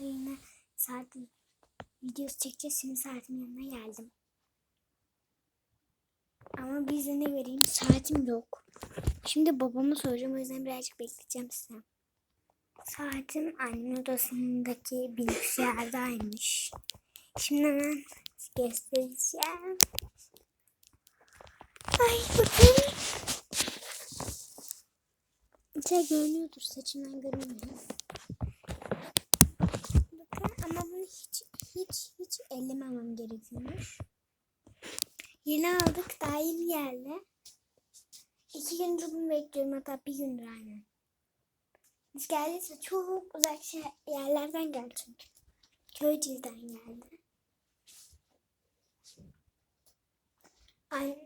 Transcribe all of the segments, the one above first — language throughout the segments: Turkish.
Yine saatin videosu çekeceğiz. Şimdi saatin yanına geldim. Ama bize ne vereyim? Saatim yok. Şimdi babama soracağım. O yüzden birazcık bekleyeceğim size. Saatim annemin odasındaki bilgisayardaymış. Şimdi hemen göstereceğim. Ay bakın. İçeri görünüyordur. Saçımdan görünmüyor. Bakın ama bunu hiç hiç ellememem gerekiyormuş. Yeni aldık. Daha yeni geldi. İki gündür bunu bekliyorum. Hatta bir gündür aynen. Biz geldiyse çok uzak şey, yerlerden geldi çünkü. Köyceğiz'den geldi.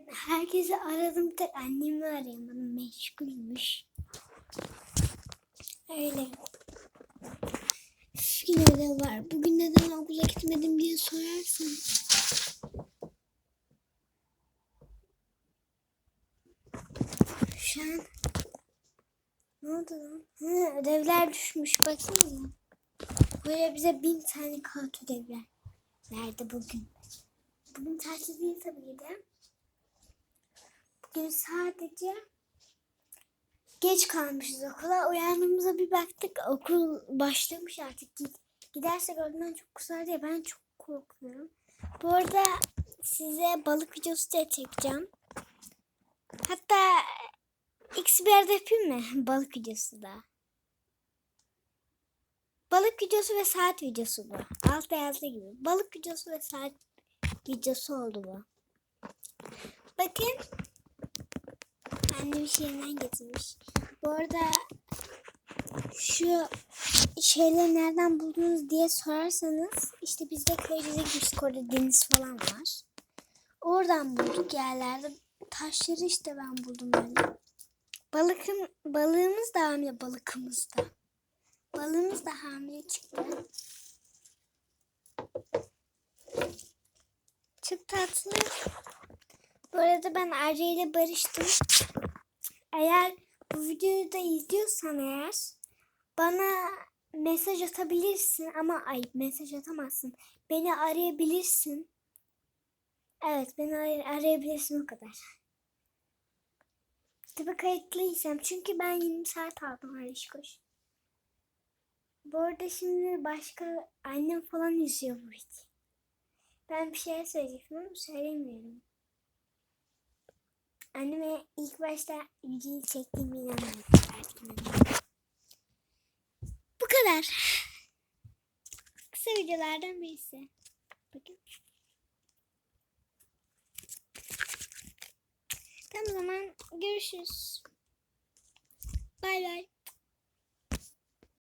Herkesi aradım tek annemi arayamadım. Meşgulmüş. Öyle. Okula gitmedim diye sorarsan. Şu an ne oldu lan? Hı, ödevler düşmüş. Baksanıza. Böyle bize bin tane kağıt ödevler verdi bugün. Bugün tatil değil tabii de. Bugün sadece geç kalmışız okula. Uyandığımıza bir baktık okul başlamış artık. Gid gidersek öğleden çok kusar diye ben çok korkuyorum. Bu arada size balık videosu da çekeceğim. Hatta X bir yerde yapayım mı? Balık videosu da. Balık videosu ve saat videosu bu. Altta yazdığı gibi. Balık videosu ve saat videosu oldu bu. Bakın. Annem şehrinden getirmiş. Bu arada şu şeyleri nereden buldunuz diye sorarsanız işte bizde köyceğize gitmiştik orada deniz falan var. Oradan bulduk yerlerde. Taşları işte ben buldum böyle. Balıkım, balığımız da hamile balıkımız da. Balığımız da hamile çıktı. Çok tatlı. Bu arada ben Arya ile barıştım. Eğer bu videoyu da izliyorsan eğer bana mesaj atabilirsin ama ay mesaj atamazsın. Beni arayabilirsin. Evet beni aray- arayabilirsin o kadar. Tabii kayıtlıysam çünkü ben 20 saat aldım Haliç Koş. Bu arada şimdi başka annem falan izliyor bu videoyu. Ben bir şey söyleyecektim ama söylemiyorum. Anneme ilk başta videoyu çektiğimi inanmadım. Kadar. Kısa videolardan birisi. Bakın. Tamam o zaman görüşürüz. Bay bay.